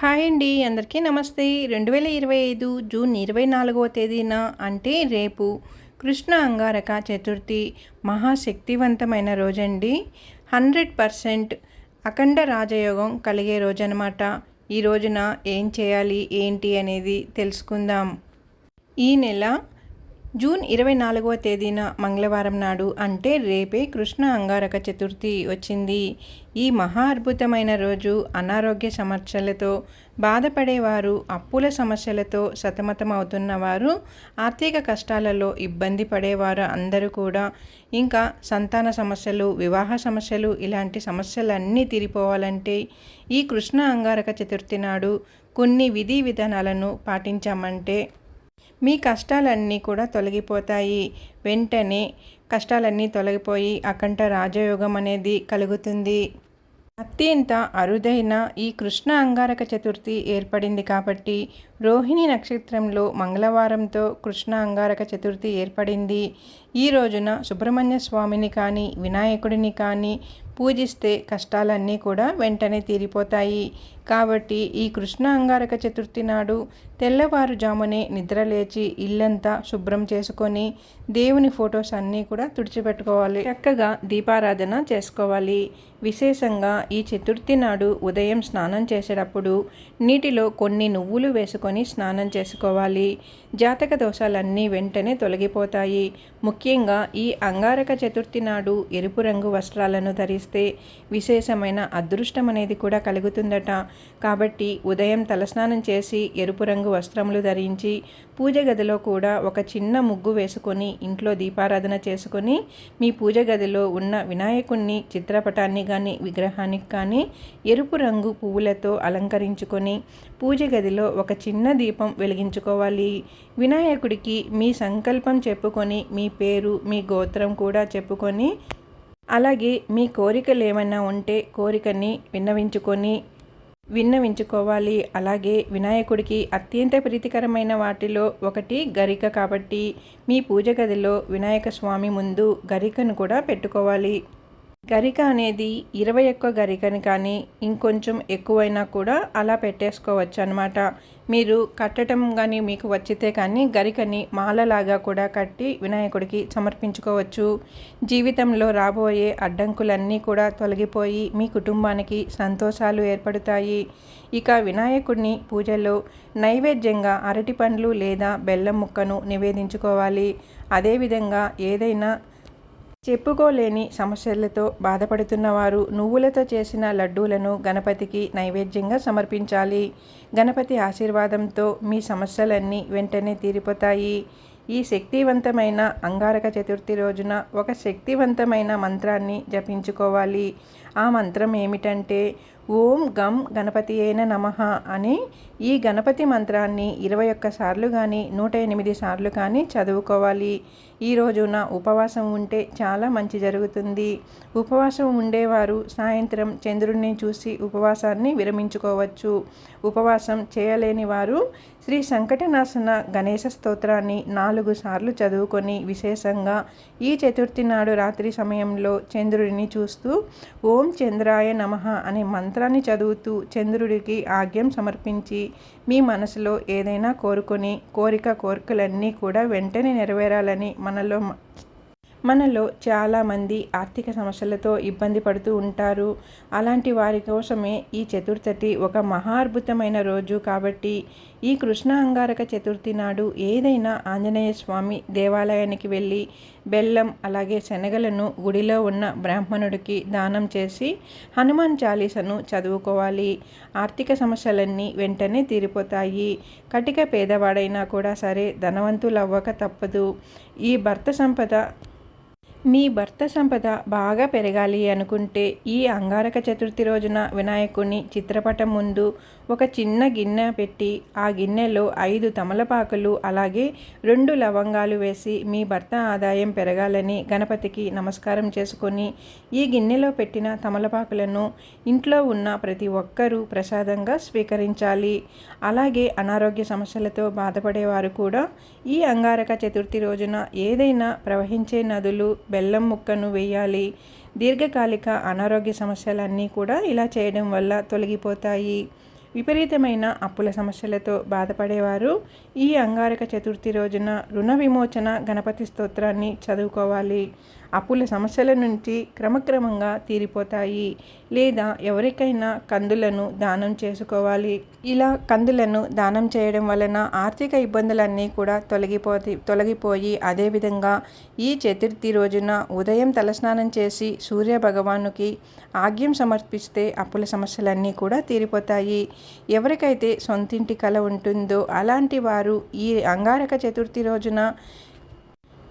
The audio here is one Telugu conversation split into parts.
హాయ్ అండి అందరికీ నమస్తే. రెండు వేల ఇరవై ఐదు జూన్ ఇరవై నాలుగవ తేదీన అంటే రేపు కృష్ణ అంగారక చతుర్థి మహాశక్తివంతమైన రోజండి. హండ్రెడ్ పర్సెంట్ అఖండ రాజయోగం కలిగే రోజు అనమాట ఈ రోజున ఏం చేయాలి ఏంటి అనేది తెలుసుకుందాం. ఈ నెల జూన్ ఇరవై నాలుగవ తేదీన మంగళవారం నాడు అంటే రేపే కృష్ణ అంగారక చతుర్థి వచ్చింది. ఈ మహా అద్భుతమైన రోజు అనారోగ్య సమస్యలతో బాధపడేవారు అప్పుల సమస్యలతో సతమతమవుతున్న వారు ఆర్థిక కష్టాలలో ఇబ్బంది పడేవారు అందరూ కూడా. ఇంకా సంతాన సమస్యలు వివాహ సమస్యలు ఇలాంటి సమస్యలన్నీ తీరిపోవాలంటే ఈ కృష్ణ అంగారక చతుర్థి నాడు కొన్ని విధి విధానాలను పాటించామంటే మీ కష్టాలన్నీ కూడా తొలగిపోతాయి. వెంటనే కష్టాలన్నీ తొలగిపోయి అకంఠ రాజయోగం అనేది కలుగుతుంది. అత్యంత అరుదైన ఈ కృష్ణ అంగారక చతుర్థి ఏర్పడింది కాబట్టి రోహిణి నక్షత్రంలో మంగళవారంతో కృష్ణ అంగారక చతుర్థి ఏర్పడింది. ఈ రోజున సుబ్రహ్మణ్య స్వామిని కానీ వినాయకుడిని కానీ పూజిస్తే కష్టాలన్నీ కూడా వెంటనే తీరిపోతాయి. కాబట్టి ఈ కృష్ణ అంగారక చతుర్థి నాడు తెల్లవారుజామునే నిద్రలేచి ఇల్లంతా శుభ్రం చేసుకొని దేవుని ఫొటోస్ అన్నీ కూడా తుడిచిపెట్టుకోవాలి. చక్కగా దీపారాధన చేసుకోవాలి. విశేషంగా ఈ చతుర్థి నాడు ఉదయం స్నానం చేసేటప్పుడు నీటిలో కొన్ని నువ్వులు వేసుకొని స్నానం చేసుకోవాలి. జాతక దోషాలన్నీ వెంటనే తొలగిపోతాయి. ముఖ్యంగా ఈ అంగారక చతుర్థి నాడు ఎరుపు రంగు వస్త్రాలను ధరిస్తే విశేషమైన అదృష్టం అనేది కూడా కలుగుతుందట. కాబట్టి ఉదయం తలస్నానం చేసి ఎరుపు రంగు వస్త్రములు ధరించి పూజ గదిలో కూడా ఒక చిన్న ముగ్గు వేసుకొని ఇంట్లో దీపారాధన చేసుకొని మీ పూజ గదిలో ఉన్న వినాయకుణ్ణి చిత్రపటాన్ని కానీ విగ్రహానికి కానీ ఎరుపు రంగు పువ్వులతో అలంకరించుకొని పూజ గదిలో ఒక చిన్న దీపం వెలిగించుకోవాలి. వినాయకుడికి మీ సంకల్పం చెప్పుకొని మీ పేరు మీ గోత్రం కూడా చెప్పుకొని అలాగే మీ కోరికలు ఏమైనా ఉంటే కోరికని విన్నవించుకొని విన్నవించుకోవాలి. అలాగే వినాయకుడికి అత్యంత ప్రీతికరమైన వాటిలో ఒకటి గరిక కాబట్టి మీ పూజ గదిలో వినాయక స్వామి ముందు గరికను కూడా పెట్టుకోవాలి. గరిక అనేది ఇరవై ఒక్క గరికని కానీ ఇంకొంచెం ఎక్కువైనా కూడా అలా పెట్టేసుకోవచ్చు అనమాట మీరు కట్టడం కానీ మీకు వచ్చితే కానీ గరికని మాలలాగా కూడా కట్టి వినాయకుడికి సమర్పించుకోవచ్చు. జీవితంలో రాబోయే అడ్డంకులన్నీ కూడా తొలగిపోయి మీ కుటుంబానికి సంతోషాలు ఏర్పడతాయి. ఇక వినాయకుడిని పూజలో నైవేద్యంగా అరటి పండ్లు లేదా బెల్లం ముక్కను నివేదించుకోవాలి. అదేవిధంగా ఏదైనా చెప్పుకోలేని సమస్యలతో బాధపడుతున్నవారు నువ్వులతో చేసిన లడ్డూలను గణపతికి నైవేద్యంగా సమర్పించాలి. గణపతి ఆశీర్వాదంతో మీ సమస్యలన్నీ వెంటనే తీరిపోతాయి. ఈ శక్తివంతమైన అంగారక చతుర్థి రోజున ఒక శక్తివంతమైన మంత్రాన్ని జపించుకోవాలి. ఆ మంత్రం ఏమిటంటే ఓం గం గణపతి అయిన నమ అని ఈ గణపతి మంత్రాన్ని ఇరవై ఒక్క సార్లు కానీ నూట ఎనిమిది సార్లు కానీ చదువుకోవాలి. ఈ రోజున ఉపవాసం ఉంటే చాలా మంచి జరుగుతుంది. ఉపవాసం ఉండేవారు సాయంత్రం చంద్రుడిని చూసి ఉపవాసాన్ని విరమించుకోవచ్చు. ఉపవాసం చేయలేని వారు శ్రీ సంకటనాశన గణేశ స్తోత్రాన్ని నాలుగు సార్లు చదువుకొని విశేషంగా ఈ చతుర్థి నాడు రాత్రి సమయంలో చంద్రుడిని చూస్తూ ఓం చంద్రాయ నమ అనే మంత్రాన్ని చదువుతూ చంద్రుడికి ఆజ్ఞం సమర్పించి మీ మనసులో ఏదైనా కోరుకొని కోరిక కోరికలన్నీ కూడా వెంటనే నెరవేరాలని మనలో మనలో చాలామంది ఆర్థిక సమస్యలతో ఇబ్బంది పడుతూ ఉంటారు. అలాంటి వారి కోసమే ఈ చతుర్థి ఒక మహాద్భుతమైన రోజు కాబట్టి ఈ కృష్ణ అంగారక చతుర్థి నాడు ఏదైనా ఆంజనేయ స్వామి దేవాలయానికి వెళ్ళి బెల్లం అలాగే శనగలను గుడిలో ఉన్న బ్రాహ్మణుడికి దానం చేసి హనుమాన్ చాలీసను చదువుకోవాలి. ఆర్థిక సమస్యలన్నీ వెంటనే తీరిపోతాయి. కటిక పేదవాడైనా కూడా సరే ధనవంతులు అవ్వక తప్పదు. ఈ భర్త సంపద మీ భర్త సంపద బాగా పెరగాలి అనుకుంటే ఈ అంగారక చతుర్థి రోజున వినాయకుని చిత్రపటం ముందు ఒక చిన్న గిన్నె పెట్టి ఆ గిన్నెలో ఐదు తమలపాకులు అలాగే రెండు లవంగాలు వేసి మీ భర్త ఆదాయం పెరగాలని గణపతికి నమస్కారం చేసుకొని ఈ గిన్నెలో పెట్టిన తమలపాకులను ఇంట్లో ఉన్న ప్రతి ఒక్కరూ ప్రసాదంగా స్వీకరించాలి. అలాగే అనారోగ్య సమస్యలతో బాధపడేవారు కూడా ఈ అంగారక చతుర్థి రోజున ఏదైనా ప్రవహించే నదులు బెల్లం ముక్కను వేయాలి. దీర్ఘకాలిక అనారోగ్య సమస్యలన్నీ కూడా ఇలా చేయడం వల్ల తొలగిపోతాయి. విపరీతమైన అప్పుల సమస్యలతో బాధపడేవారు. ఈ అంగారక చతుర్థి రోజున రుణ విమోచన గణపతి స్తోత్రాన్ని చదువుకోవాలి. అప్పుల సమస్యల నుంచి క్రమక్రమంగా తీరిపోతాయి. లేదా ఎవరికైనా కందులను దానం చేసుకోవాలి. ఇలా కందులను దానం చేయడం వలన ఆర్థిక ఇబ్బందులన్నీ కూడా తొలగిపోతే తొలగిపోయి అదేవిధంగా ఈ చతుర్థి రోజున ఉదయం తలస్నానం చేసి సూర్య భగవానుకి ఆగ్యం సమర్పిస్తే అప్పుల సమస్యలన్నీ కూడా తీరిపోతాయి. ఎవరికైతే సొంతింటి కల ఉంటుందో అలాంటి వారు ఈ అంగారక చతుర్థి రోజున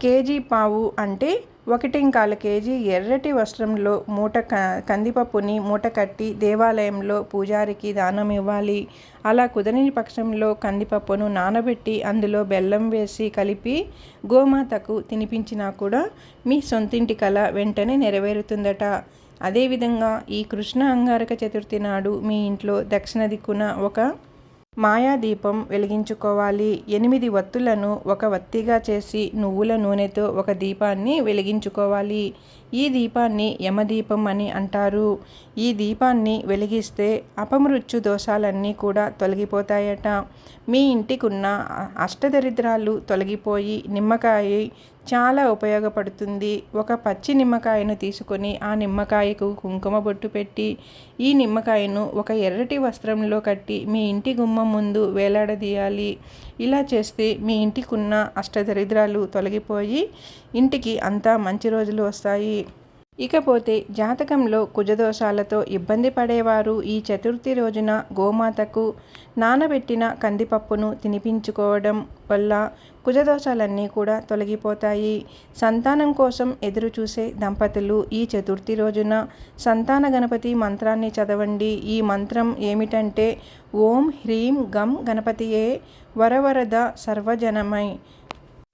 కేజీ పావు అంటే ఒకటింకాల కేజీ ఎర్రటి వస్త్రంలో మూట క కందిపప్పుని మూట కట్టి దేవాలయంలో పూజారికి దానం ఇవ్వాలి. అలా కుదరని పక్షంలో కందిపప్పును నానబెట్టి అందులో బెల్లం వేసి కలిపి గోమాతకు తినిపించినా కూడా మీ సొంతింటి కళ వెంటనే నెరవేరుతుందట. అదేవిధంగా ఈ కృష్ణ అంగారక చతుర్థి నాడు మీ ఇంట్లో దక్షిణ దిక్కున ఒక మాయాదీపం వెలిగించుకోవాలి. ఎనిమిది వత్తులను ఒక వత్తిగా చేసి నువ్వుల నూనెతో ఒక దీపాన్ని వెలిగించుకోవాలి. ఈ దీపాన్ని యమదీపం అని అంటారు. ఈ దీపాన్ని వెలిగిస్తే అపమృత్యు దోషాలన్నీ కూడా తొలగిపోతాయట. మీ ఇంటికున్న అష్టదరిద్రాలు తొలగిపోయి నిమ్మకాయ చాలా ఉపయోగపడుతుంది. ఒక పచ్చి నిమ్మకాయను తీసుకొని ఆ నిమ్మకాయకు కుంకుమ బొట్టు పెట్టి ఈ నిమ్మకాయను ఒక ఎర్రటి వస్త్రంలో కట్టి మీ ఇంటి గుమ్మం ముందు వేలాడదీయాలి. ఇలా చేస్తే మీ ఇంటికున్న అష్టదరిద్రాలు తొలగిపోయి ఇంటికి అంతా మంచి రోజులు వస్తాయి. ఇకపోతే జాతకంలో కుజదోషాలతో ఇబ్బంది పడేవారు ఈ చతుర్థి రోజున గోమాతకు నానబెట్టిన కందిపప్పును తినిపించుకోవడం వల్ల కుజదోషాలన్నీ కూడా తొలగిపోతాయి. సంతానం కోసం ఎదురు చూసే దంపతులు ఈ చతుర్థి రోజున సంతాన గణపతి మంత్రాన్ని చదవండి. ఈ మంత్రం ఏమిటంటే ఓం హ్రీం గం గణపతియే వరవరద సర్వజనమై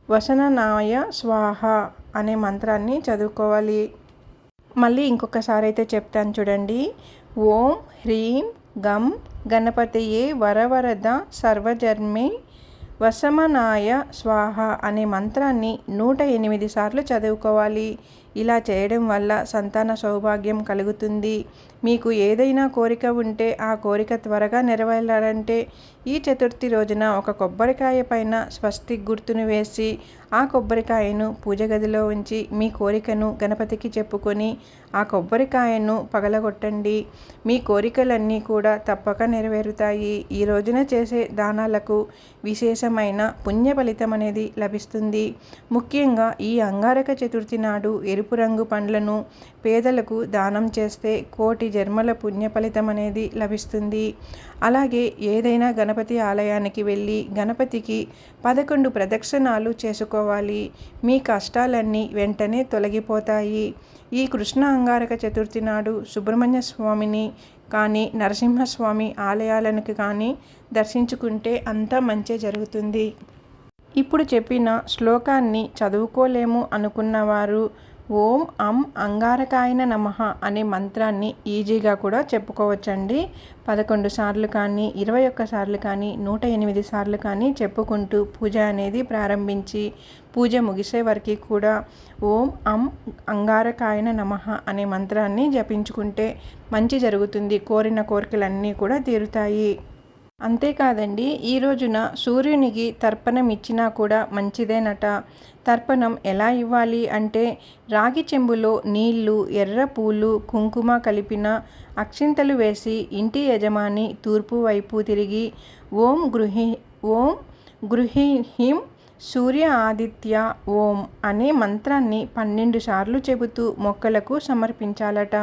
వసననాయ స్వాహ అనే మంత్రాన్ని చదువుకోవాలి. మళ్ళీ ఇంకొకసారి అయితే చెప్తాను చూడండి. ఓం హ్రీం గం గణపతియే వరవరద సర్వజర్మి వసమనాయ స్వాహ అనే మంత్రాన్ని నూట ఎనిమిది సార్లు చదువుకోవాలి. ఇలా చేయడం వల్ల సంతాన సౌభాగ్యం కలుగుతుంది. మీకు ఏదైనా కోరిక ఉంటే ఆ కోరిక త్వరగా నెరవేరాలంటే ఈ చతుర్థి రోజున ఒక కొబ్బరికాయ పైన స్వస్తి గుర్తును వేసి ఆ కొబ్బరికాయను పూజ గదిలో ఉంచి మీ కోరికను గణపతికి చెప్పుకొని ఆ కొబ్బరికాయను పగలగొట్టండి. మీ కోరికలన్నీ కూడా తప్పక నెరవేరుతాయి. ఈ రోజున చేసే దానాలకు విశేషమైన పుణ్య ఫలితం అనేది లభిస్తుంది. ముఖ్యంగా ఈ అంగారక చతుర్థి నాడు ఎరుపు ఎరుపు రంగు పండ్లను పేదలకు దానం చేస్తే కోటి జన్మల పుణ్య ఫలితం అనేది లభిస్తుంది. అలాగే ఏదైనా గణపతి ఆలయానికి వెళ్ళి గణపతికి పదకొండు ప్రదక్షిణాలు చేసుకోవాలి. మీ కష్టాలన్నీ వెంటనే తొలగిపోతాయి. ఈ కృష్ణ అంగారక చతుర్థి నాడు సుబ్రహ్మణ్య స్వామిని కానీ నరసింహస్వామి ఆలయాలకు కానీ దర్శించుకుంటే అంతా మంచి జరుగుతుంది. ఇప్పుడు చెప్పిన శ్లోకాన్ని చదువుకోలేము అనుకున్నవారు ఓం అం అంగారకాయన నమ అనే మంత్రాన్ని ఈజీగా కూడా చెప్పుకోవచ్చండి. పదకొండు సార్లు కానీ ఇరవై ఒక్క సార్లు కానీ నూట ఎనిమిది సార్లు కానీ చెప్పుకుంటూ పూజ అనేది ప్రారంభించి పూజ ముగిసే వరకు కూడా ఓం అం అంగారకాయన నమ అనే మంత్రాన్ని జపించుకుంటే మంచి జరుగుతుంది. కోరిన కోరికలన్నీ కూడా తీరుతాయి. అంతేకాదండి ఈ రోజున సూర్యునికి తర్పణం ఇచ్చినా కూడా మంచిదేనట తర్పణం ఎలా ఇవ్వాలి అంటే రాగి చెంబులో నీళ్ళు ఎర్ర పూలు కుంకుమ కలిపిన అక్షింతలు వేసి ఇంటి యజమాని తూర్పు వైపు తిరిగి ఓం గృహి ఓం గృహిహిం సూర్య ఆదిత్య ఓం అనే మంత్రాన్ని పన్నెండు సార్లు చెబుతూ మొక్కలకు సమర్పించాలట.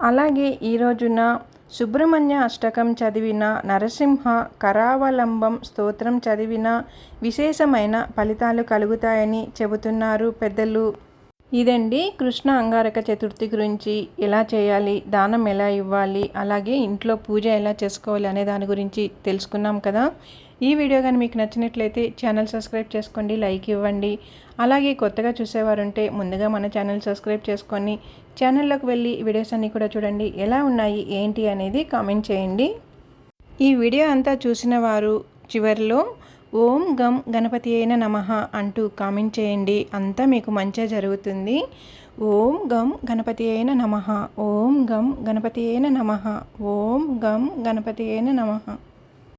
అలాగే ఈ రోజున సుబ్రహ్మణ్య అష్టకం చదివిన నరసింహ కరావలంబం స్తోత్రం చదివిన విశేషమైన ఫలితాలు కలుగుతాయని చెబుతున్నారు పెద్దలు. ఇదండి కృష్ణ అంగారక చతుర్థి గురించి. ఎలా చేయాలి? దానం ఎలా ఇవ్వాలి? అలాగే ఇంట్లో పూజ ఎలా చేసుకోవాలి అనే దాని గురించి తెలుసుకున్నాం కదా. ఈ వీడియో కానీ మీకు నచ్చినట్లయితే ఛానల్ సబ్స్క్రైబ్ చేసుకోండి లైక్ ఇవ్వండి. అలాగే కొత్తగా చూసేవారుంటే ముందుగా మన ఛానల్ సబ్స్క్రైబ్ చేసుకొని ఛానల్లోకి వెళ్ళి వీడియోస్ అన్నీ కూడా చూడండి. ఎలా ఉన్నాయి? ఏంటి? అనేది కామెంట్ చేయండి. ఈ వీడియో అంతా చూసిన వారు చివరిలో ఓం గం గణపతి అయిన నమ అంటూ కామెంట్ చేయండి. అంతా మీకు మంచిగా జరుగుతుంది. ఓం గం గణపతి అయిన నమ. ఓం గం గణపతి అయిన నమ. ఓం గం గణపతి అయిన నమ.